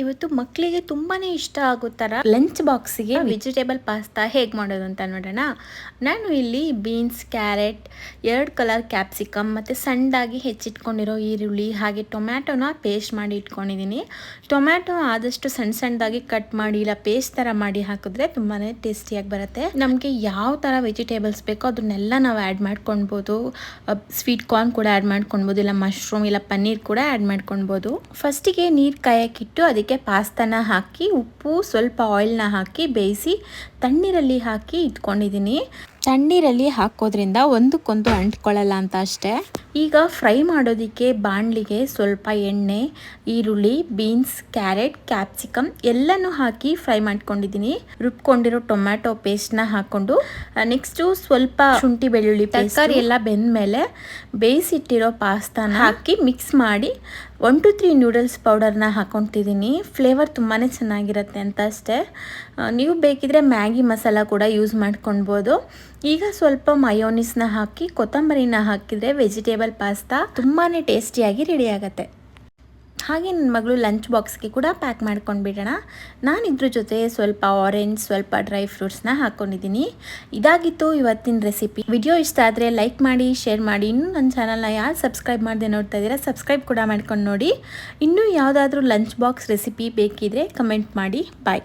ಇವತ್ತು ಮಕ್ಕಳಿಗೆ ತುಂಬಾ ಇಷ್ಟ ಆಗೋ ಥರ ಲಂಚ್ ಬಾಕ್ಸಿಗೆ ವೆಜಿಟೇಬಲ್ ಪಾಸ್ತಾ ಹೇಗೆ ಮಾಡೋದು ಅಂತ ನೋಡೋಣ. ನಾನು ಇಲ್ಲಿ ಬೀನ್ಸ್, ಕ್ಯಾರೆಟ್, ಎರಡು ಕಲರ್ ಕ್ಯಾಪ್ಸಿಕಮ್ ಮತ್ತು ಸಣ್ಣದಾಗಿ ಹೆಚ್ಚಿಟ್ಕೊಂಡಿರೋ ಈರುಳ್ಳಿ ಹಾಗೆ ಟೊಮ್ಯಾಟೊನ ಪೇಸ್ಟ್ ಮಾಡಿ ಇಟ್ಕೊಂಡಿದ್ದೀನಿ. ಟೊಮ್ಯಾಟೊ ಆದಷ್ಟು ಸಣ್ಣ ಸಣ್ಣದಾಗಿ ಕಟ್ ಮಾಡಿ ಇಲ್ಲ ಪೇಸ್ಟ್ ಥರ ಮಾಡಿ ಹಾಕಿದ್ರೆ ತುಂಬಾ ಟೇಸ್ಟಿಯಾಗಿ ಬರುತ್ತೆ. ನಮಗೆ ಯಾವ ಥರ ವೆಜಿಟೇಬಲ್ಸ್ ಬೇಕೋ ಅದನ್ನೆಲ್ಲ ನಾವು ಆ್ಯಡ್ ಮಾಡ್ಕೊಳ್ಬೋದು. ಸ್ವೀಟ್ ಕಾರ್ನ್ ಕೂಡ ಆ್ಯಡ್ ಮಾಡ್ಕೊಳ್ಬೋದು ಇಲ್ಲ ಮಶ್ರೂಮ್ ಇಲ್ಲ ಪನ್ನೀರ್ ಕೂಡ ಆ್ಯಡ್ ಮಾಡ್ಕೊಳ್ಬೋದು. ಫಸ್ಟಿಗೆ ನೀರು ಕಾಯಕ್ಕಿಟ್ಟು ಅದಕ್ಕೆ ಪಾಸ್ತಾನ ಹಾಕಿ ಉಪ್ಪು ಸ್ವಲ್ಪ ಆಯಿಲ್ನ ಹಾಕಿ ಬೇಯಿಸಿ ತಣ್ಣೀರಲ್ಲಿ ಹಾಕಿ ಇಟ್ಕೊಂಡಿದ್ದೀನಿ. ತಣ್ಣೀರಲ್ಲಿ ಹಾಕೋದ್ರಿಂದ ಒಂದಕ್ಕೊಂದು ಅಂಟ್ಕೊಳ್ಳಲ್ಲ ಅಂತ ಅಷ್ಟೇ. ಈಗ ಫ್ರೈ ಮಾಡೋದಕ್ಕೆ ಬಾಣಲಿಗೆ ಸ್ವಲ್ಪ ಎಣ್ಣೆ ಈರುಳ್ಳಿ ಬೀನ್ಸ್ ಕ್ಯಾರೆಟ್ ಕ್ಯಾಪ್ಸಿಕಮ್ ಎಲ್ಲನೂ ಹಾಕಿ ಫ್ರೈ ಮಾಡ್ಕೊಂಡಿದ್ದೀನಿ. ರುಬ್ಕೊಂಡಿರೋ ಟೊಮ್ಯಾಟೊ ಪೇಸ್ಟ್ನ ಹಾಕೊಂಡು ನೆಕ್ಸ್ಟು ಸ್ವಲ್ಪ ಶುಂಠಿ ಬೆಳ್ಳುಳ್ಳಿ ತರಕಾರಿ ಎಲ್ಲ ಬೆಂದಮೇಲೆ ಬೇಯಿಸಿಟ್ಟಿರೋ ಪಾಸ್ತಾನ ಹಾಕಿ ಮಿಕ್ಸ್ ಮಾಡಿ ಒನ್ ಟು ತ್ರೀ ನೂಡಲ್ಸ್ ಪೌಡರ್ನ ಹಾಕ್ಕೊತಿದ್ದೀನಿ ಫ್ಲೇವರ್ ತುಂಬಾ ಚೆನ್ನಾಗಿರುತ್ತೆ ಅಂತ ಅಷ್ಟೇ. ನೀವು ಬೇಕಿದ್ರೆ ಮ್ಯಾಗಿ ಮಸಾಲ ಕೂಡ ಯೂಸ್ ಮಾಡ್ಕೊಳ್ಬೋದು ಈಗ ಸ್ವಲ್ಪ ಮಯೋನಿಸ್ನ ಹಾಕಿ, ಕೊತ್ತಂಬರಿನ ಹಾಕಿದರೆ ವೆಜಿಟೇಬಲ್ ಪಾಸ್ತಾ ತುಂಬಾ ಟೇಸ್ಟಿಯಾಗಿ ರೆಡಿ ಆಗುತ್ತೆ. ಹಾಗೆ ನನ್ನ ಮಗಳು ಲಂಚ್ ಬಾಕ್ಸ್ಗೆ ಕೂಡ ಪ್ಯಾಕ್ ಮಾಡ್ಕೊಂಡು ಬಿಡೋಣ. ನಾನು ಇದ್ರ ಜೊತೆ ಸ್ವಲ್ಪ ಆರೆಂಜ್ ಸ್ವಲ್ಪ ಡ್ರೈ ಫ್ರೂಟ್ಸ್ನ ಹಾಕ್ಕೊಂಡಿದ್ದೀನಿ ಇದಾಗಿತ್ತು ಇವತ್ತಿನ ರೆಸಿಪಿ ವಿಡಿಯೋ ಇಷ್ಟ ಆದರೆ ಲೈಕ್ ಮಾಡಿ ಶೇರ್ ಮಾಡಿ. ಇನ್ನೂ ನನ್ನ ಚಾನಲ್ನ ಯಾರು ಸಬ್ಸ್ಕ್ರೈಬ್ ಮಾಡದೆ ನೋಡ್ತಾ ಇದ್ದೀರಾ ಸಬ್ಸ್ಕ್ರೈಬ್ ಕೂಡ ಮಾಡ್ಕೊಂಡು ನೋಡಿ. ಇನ್ನೂ ಯಾವುದಾದ್ರೂ ಲಂಚ್ ಬಾಕ್ಸ್ ರೆಸಿಪಿ ಬೇಕಿದ್ರೆ ಕಮೆಂಟ್ ಮಾಡಿ. ಬಾಯ್